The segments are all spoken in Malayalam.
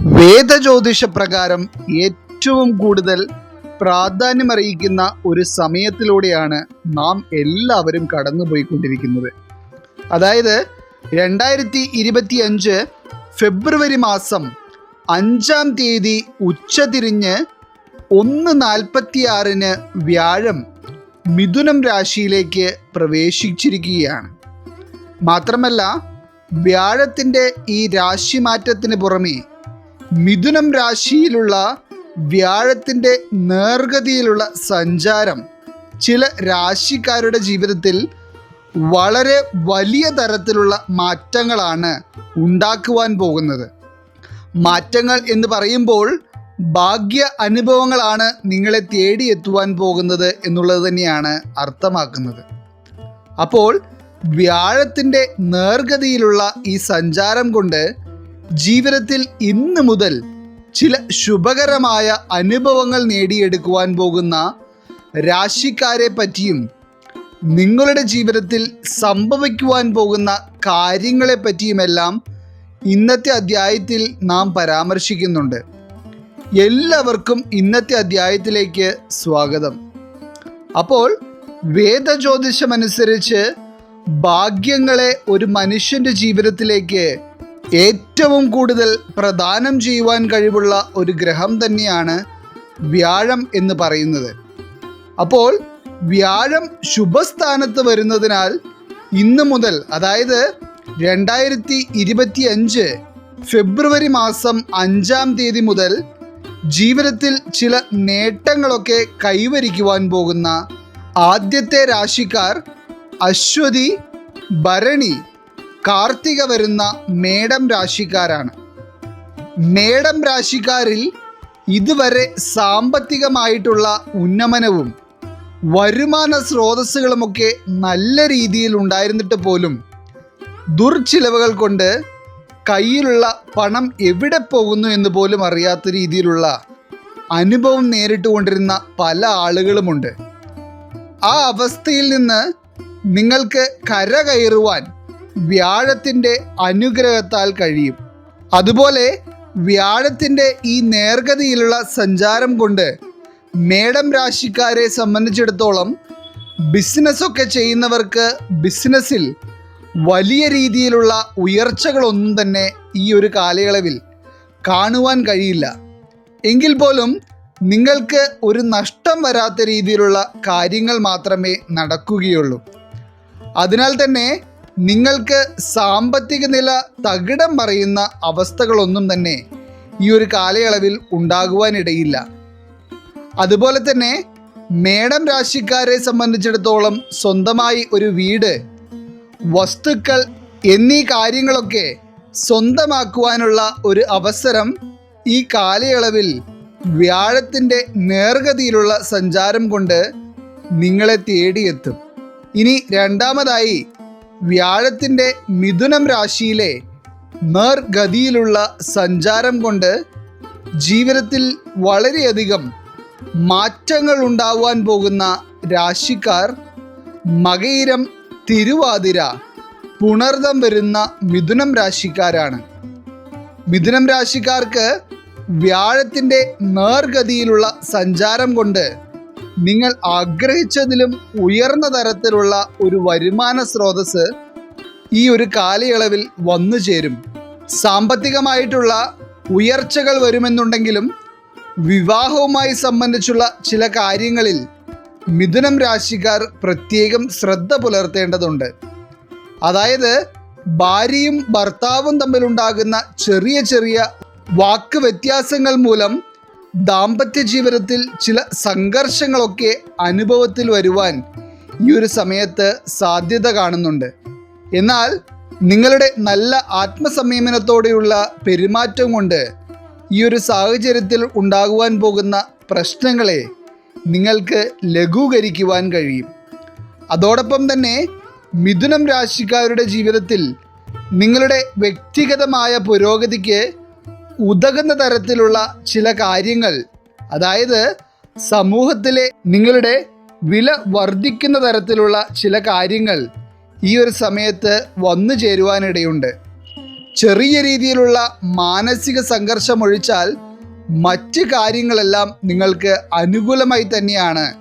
വേദജ്യോതിഷ പ്രകാരം ഏറ്റവും കൂടുതൽ പ്രാധാന്യമറിയിക്കുന്ന ഒരു സമയത്തിലൂടെയാണ് നാം എല്ലാവരും കടന്നുപോയിക്കൊണ്ടിരിക്കുന്നത്. അതായത് രണ്ടായിരത്തി ഇരുപത്തി അഞ്ച് ഫെബ്രുവരി മാസം അഞ്ചാം തീയതി ഉച്ചതിരിഞ്ഞ് ഒന്ന് നാൽപ്പത്തിയാറിന് വ്യാഴം മിഥുനം രാശിയിലേക്ക് പ്രവേശിച്ചിരിക്കുകയാണ്. മാത്രമല്ല വ്യാഴത്തിന്റെ ഈ രാശിമാറ്റത്തിന് പുറമെ മിഥുനം രാശിയിലുള്ള വ്യാഴത്തിന്റെ നേർഗതിയിലുള്ള സഞ്ചാരം ചില രാശിക്കാരുടെ ജീവിതത്തിൽ വളരെ വലിയ തരത്തിലുള്ള മാറ്റങ്ങളാണ് ഉണ്ടാക്കുവാൻ പോകുന്നത്. മാറ്റങ്ങൾ എന്ന് പറയുമ്പോൾ ഭാഗ്യ അനുഭവങ്ങളാണ് നിങ്ങളെ തേടിയെത്തുവാൻ പോകുന്നത് എന്നുള്ളത് തന്നെയാണ് അർത്ഥമാക്കുന്നത്. അപ്പോൾ വ്യാഴത്തിന്റെ നേർഗതിയിലുള്ള ഈ സഞ്ചാരം കൊണ്ട് ജീവിതത്തിൽ ഇന്ന് മുതൽ ചില ശുഭകരമായ അനുഭവങ്ങൾ നേടിയെടുക്കുവാൻ പോകുന്ന രാശിക്കാരെ പറ്റിയും നിങ്ങളുടെ ജീവിതത്തിൽ സംഭവിക്കുവാൻ പോകുന്ന കാര്യങ്ങളെ പറ്റിയുമെല്ലാം ഇന്നത്തെ അധ്യായത്തിൽ നാം പരാമർശിക്കുന്നുണ്ട്. എല്ലാവർക്കും ഇന്നത്തെ അധ്യായത്തിലേക്ക് സ്വാഗതം. അപ്പോൾ വേദജ്യോതിഷമനുസരിച്ച് ഭാഗ്യങ്ങളെ ഒരു മനുഷ്യന്റെ ജീവിതത്തിലേക്ക് ഏറ്റവും കൂടുതൽ പ്രദാനം ചെയ്യുവാൻ കഴിവുള്ള ഒരു ഗ്രഹം തന്നെയാണ് വ്യാഴം എന്ന് പറയുന്നത്. അപ്പോൾ വ്യാഴം ശുഭസ്ഥാനത്ത് വരുന്നതിനാൽ ഇന്ന് മുതൽ അതായത് രണ്ടായിരത്തി ഇരുപത്തി അഞ്ച് ഫെബ്രുവരി മാസം അഞ്ചാം തീയതി മുതൽ ജീവിതത്തിൽ ചില നേട്ടങ്ങളൊക്കെ കൈവരിക്കുവാൻ പോകുന്ന ആദ്യത്തെ രാശിക്കാർ അശ്വതി ഭരണി കാർത്തിക വരുന്ന മേടം രാശിക്കാരാണ്. മേടം രാശിക്കാരിൽ ഇതുവരെ സാമ്പത്തികമായിട്ടുള്ള ഉന്നമനവും വരുമാന സ്രോതസ്സുകളുമൊക്കെ നല്ല രീതിയിൽ ഉണ്ടായിരുന്നിട്ട് പോലും ദുർച്ചിലവുകൾ കൊണ്ട് കയ്യിലുള്ള പണം എവിടെ പോകുന്നു എന്ന് പോലും അറിയാത്ത രീതിയിലുള്ള അനുഭവം നേരിട്ട് കൊണ്ടിരുന്ന പല ആളുകളുമുണ്ട്. ആ അവസ്ഥയിൽ നിന്ന് നിങ്ങൾക്ക് കരകയറുവാൻ വ്യാഴത്തിന്റെ അനുഗ്രഹത്താൽ കഴിയും. അതുപോലെ വ്യാഴത്തിന്റെ ഈ നേർഗതിയിലുള്ള സഞ്ചാരം കൊണ്ട് മേടം രാശിക്കാരെ സംബന്ധിച്ചിടത്തോളം ബിസിനസ്സൊക്കെ ചെയ്യുന്നവർക്ക് ബിസിനസ്സിൽ വലിയ രീതിയിലുള്ള ഉയർച്ചകളൊന്നും തന്നെ ഈ ഒരു കാലയളവിൽ കാണുവാൻ കഴിയില്ല. എങ്കിൽ പോലും നിങ്ങൾക്ക് ഒരു നഷ്ടം വരാത്ത രീതിയിലുള്ള കാര്യങ്ങൾ മാത്രമേ നടക്കുകയുള്ളൂ. അതിനാൽ തന്നെ നിങ്ങൾക്ക് സാമ്പത്തിക നില തകിടം പറയുന്ന അവസ്ഥകളൊന്നും തന്നെ ഈ ഒരു കാലയളവിൽ ഉണ്ടാകുവാനിടയില്ല. അതുപോലെ തന്നെ മേടം രാശിക്കാരെ സംബന്ധിച്ചിടത്തോളം സ്വന്തമായി ഒരു വീട് വസ്തുക്കൾ എന്നീ കാര്യങ്ങളൊക്കെ സ്വന്തമാക്കുവാനുള്ള ഒരു അവസരം ഈ കാലയളവിൽ വ്യാഴത്തിന്റെ നേർഗതിയിലുള്ള സഞ്ചാരം കൊണ്ട് നിങ്ങളെ തേടിയെത്തും. ഇനി രണ്ടാമതായി വ്യാഴത്തിന്റെ മിഥുനം രാശിയിലെ നേർഗതിയിലുള്ള സഞ്ചാരം കൊണ്ട് ജീവിതത്തിൽ വളരെയധികം മാറ്റങ്ങൾ ഉണ്ടാവാൻ പോകുന്ന രാശിക്കാർ മകയിരം തിരുവാതിര പുണർദം വരുന്ന മിഥുനം രാശിക്കാരാണ്. മിഥുനം രാശിക്കാർക്ക് വ്യാഴത്തിന്റെ നേർഗതിയിലുള്ള സഞ്ചാരം കൊണ്ട് നിങ്ങൾ ആഗ്രഹിച്ചതിലും ഉയർന്ന തരത്തിലുള്ള ഒരു വരുമാന സ്രോതസ് ഈ ഒരു കാലയളവിൽ വന്നു ചേരും. സാമ്പത്തികമായിട്ടുള്ള ഉയർച്ചകൾ വരുമെന്നുണ്ടെങ്കിലും വിവാഹവുമായി സംബന്ധിച്ചുള്ള ചില കാര്യങ്ങളിൽ മിഥുനം രാശിക്കാർ പ്രത്യേകം ശ്രദ്ധ പുലർത്തേണ്ടതുണ്ട്. അതായത് ഭാര്യയും ഭർത്താവും തമ്മിലുണ്ടാകുന്ന ചെറിയ ചെറിയ വാക്ക് വ്യത്യാസങ്ങൾ മൂലം ദാമ്പത്യ ജീവിതത്തിൽ ചില സംഘർഷങ്ങളൊക്കെ അനുഭവത്തിൽ വരുവാൻ ഈ ഒരു സമയത്ത് സാധ്യത കാണുന്നുണ്ട്. എന്നാൽ നിങ്ങളുടെ നല്ല ആത്മസംയമനത്തോടെയുള്ള പെരുമാറ്റം കൊണ്ട് ഈ ഒരു സാഹചര്യത്തിൽ ഉണ്ടാകുവാൻ പോകുന്ന പ്രശ്നങ്ങളെ നിങ്ങൾക്ക് ലഘൂകരിക്കുവാൻ കഴിയും. അതോടൊപ്പം തന്നെ മിഥുനം രാശിക്കാരുടെ ജീവിതത്തിൽ നിങ്ങളുടെ വ്യക്തിഗതമായ പുരോഗതിക്ക് ഉതകുന്ന തരത്തിലുള്ള ചില കാര്യങ്ങൾ അതായത് സമൂഹത്തിലെ നിങ്ങളുടെ വില വർദ്ധിക്കുന്ന തരത്തിലുള്ള ചില കാര്യങ്ങൾ ഈ ഒരു സമയത്ത് വന്നു ചേരുവാനിടയുണ്ട്. ചെറിയ രീതിയിലുള്ള മാനസിക സംഘർഷം ഒഴിച്ചാൽ മറ്റ് കാര്യങ്ങളെല്ലാം നിങ്ങൾക്ക് അനുകൂലമായി തന്നെയാണ്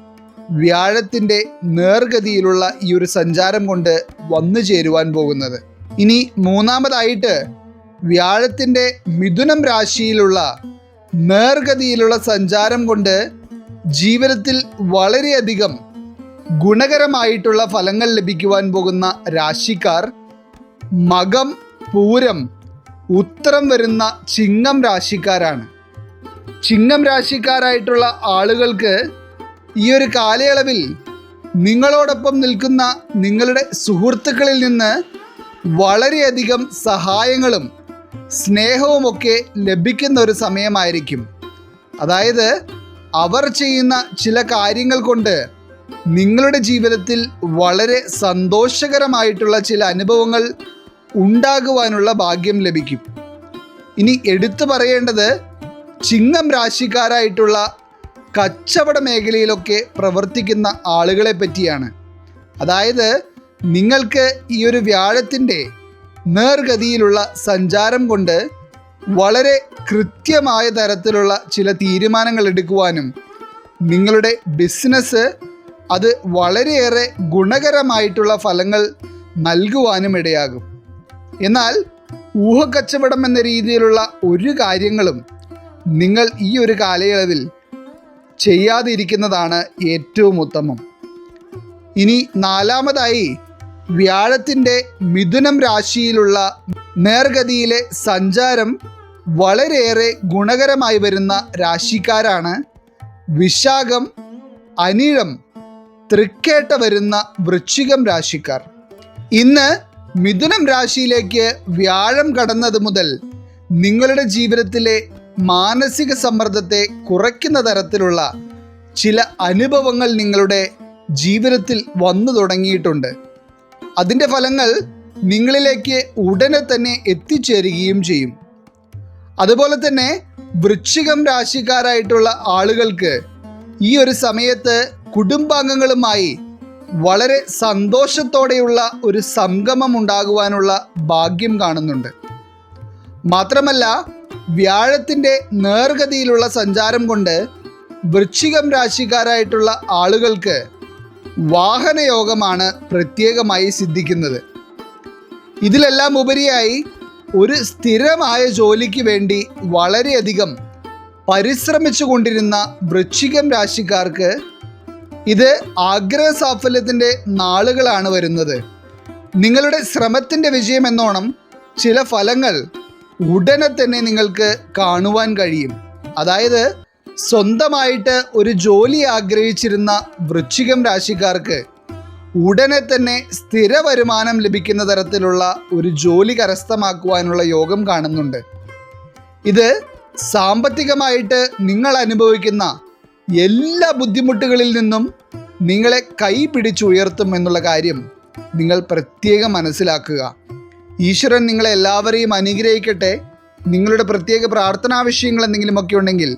വ്യാഴത്തിന്റെ നേർഗതിയിലുള്ള ഈ ഒരു സഞ്ചാരം കൊണ്ട് വന്നു ചേരുവാൻ പോകുന്നത്. ഇനി മൂന്നാമതായിട്ട് വ്യാഴത്തിന്റെ മിഥുനം രാശിയിലുള്ള നേർഗതിയിലുള്ള സഞ്ചാരം കൊണ്ട് ജീവിതത്തിൽ വളരെയധികം ഗുണകരമായിട്ടുള്ള ഫലങ്ങൾ ലഭിക്കുവാൻ പോകുന്ന രാശിക്കാർ മകം പൂരം ഉത്തരം വരുന്ന ചിങ്ങം രാശിക്കാരാണ്. ചിങ്ങം രാശിക്കാരായിട്ടുള്ള ആളുകൾക്ക് ഈ ഒരു കാലയളവിൽ നിങ്ങളോടൊപ്പം നിൽക്കുന്ന നിങ്ങളുടെ സുഹൃത്തുക്കളിൽ നിന്ന് വളരെയധികം സഹായങ്ങളും സ്നേഹവുമൊക്കെ ലഭിക്കുന്ന ഒരു സമയമായിരിക്കും. അതായത് അവർ ചെയ്യുന്ന ചില കാര്യങ്ങൾ കൊണ്ട് നിങ്ങളുടെ ജീവിതത്തിൽ വളരെ സന്തോഷകരമായിട്ടുള്ള ചില അനുഭവങ്ങൾ ഉണ്ടാകുവാനുള്ള ഭാഗ്യം ലഭിക്കും. ഇനി എടുത്തു പറയേണ്ടത് ചിങ്ങം രാശിക്കാരായിട്ടുള്ള കച്ചവട മേഖലയിലൊക്കെ പ്രവർത്തിക്കുന്ന ആളുകളെ പറ്റിയാണ്. അതായത് നിങ്ങൾക്ക് ഈ ഒരു വ്യാഴത്തിന്റെ നേർഗതിയിലുള്ള സഞ്ചാരം കൊണ്ട് വളരെ കൃത്യമായ തരത്തിലുള്ള ചില തീരുമാനങ്ങൾ എടുക്കുവാനും നിങ്ങളുടെ ബിസിനസ് അത് വളരെയേറെ ഗുണകരമായിട്ടുള്ള ഫലങ്ങൾ നൽകുവാനും ഇടയാകും. എന്നാൽ ഊഹക്കച്ചവടം എന്ന രീതിയിലുള്ള ഒരു കാര്യങ്ങളും നിങ്ങൾ ഈ ഒരു കാലയളവിൽ ചെയ്യാതിരിക്കുന്നതാണ് ഏറ്റവും ഉത്തമം. ഇനി നാലാമതായി വ്യാഴത്തിന്റെ മിഥുനം രാശിയിലുള്ള നേർഗതിയിലെ സഞ്ചാരം വളരെയേറെ ഗുണകരമായി വരുന്ന രാശിക്കാരാണ്. വിശാഖം അനിഴം തൃക്കേട്ട വരുന്ന വൃശ്ചികം രാശിക്കാർ. ഇന്ന് മിഥുനം രാശിയിലേക്ക് വ്യാഴം കടന്നത് മുതൽ നിങ്ങളുടെ ജീവിതത്തിലെ മാനസിക സമ്മർദ്ദത്തെ കുറയ്ക്കുന്ന തരത്തിലുള്ള ചില അനുഭവങ്ങൾ നിങ്ങളുടെ ജീവിതത്തിൽ വന്നു തുടങ്ങിയിട്ടുണ്ട്. അതിന്റെ ഫലങ്ങൾ നിങ്ങളിലേക്ക് ഉടനെ തന്നെ എത്തിച്ചേരുകയും ചെയ്യും. അതുപോലെ തന്നെ വൃശ്ചികം രാശിക്കാരായിട്ടുള്ള ആളുകൾക്ക് ഈ ഒരു സമയത്ത് കുടുംബാംഗങ്ങളുമായി വളരെ സന്തോഷത്തോടെയുള്ള ഒരു സംഗമം ഉണ്ടാകുവാനുള്ള ഭാഗ്യം കാണുന്നുണ്ട്. മാത്രമല്ല വ്യാഴത്തിന്റെ നേർഗതിയിലുള്ള സഞ്ചാരം കൊണ്ട് വൃശ്ചികം രാശിക്കാരായിട്ടുള്ള ആളുകൾക്ക് വാഹനയോഗമാണ് പ്രത്യേകമായി സിദ്ധിക്കുന്നത്. ഇതിലെല്ലാം ഉപരിയായി ഒരു സ്ഥിരമായ ജോലിക്ക് വേണ്ടി വളരെയധികം പരിശ്രമിച്ചു കൊണ്ടിരുന്ന വൃശ്ചികം രാശിക്കാർക്ക് ഇത് ആഗ്രഹ സാഫല്യത്തിന്റെ നാളുകളാണ് വരുന്നത്. നിങ്ങളുടെ ശ്രമത്തിന്റെ വിജയമെന്നോണം ചില ഫലങ്ങൾ ഉടനെ തന്നെ നിങ്ങൾക്ക് കാണുവാൻ കഴിയും. അതായത് സ്വന്തമായിട്ട് ഒരു ജോലി ആഗ്രഹിച്ചിരുന്ന വൃശ്ചികം രാശിക്കാർക്ക് ഉടനെ തന്നെ സ്ഥിര വരുമാനം ലഭിക്കുന്ന തരത്തിലുള്ള ഒരു ജോലി കരസ്ഥമാക്കുവാനുള്ള യോഗം കാണുന്നുണ്ട്. ഇത് സാമ്പത്തികമായിട്ട് നിങ്ങൾ അനുഭവിക്കുന്ന എല്ലാ ബുദ്ധിമുട്ടുകളിൽ നിന്നും നിങ്ങളെ കൈ പിടിച്ചുയർത്തും എന്നുള്ള കാര്യം നിങ്ങൾ പ്രത്യേകം മനസ്സിലാക്കുക. ഈശ്വരൻ നിങ്ങളെ എല്ലാവരെയും അനുഗ്രഹിക്കട്ടെ. നിങ്ങളുടെ പ്രത്യേക പ്രാർത്ഥനാ വിഷയങ്ങൾ എന്തെങ്കിലുമൊക്കെ ഉണ്ടെങ്കിൽ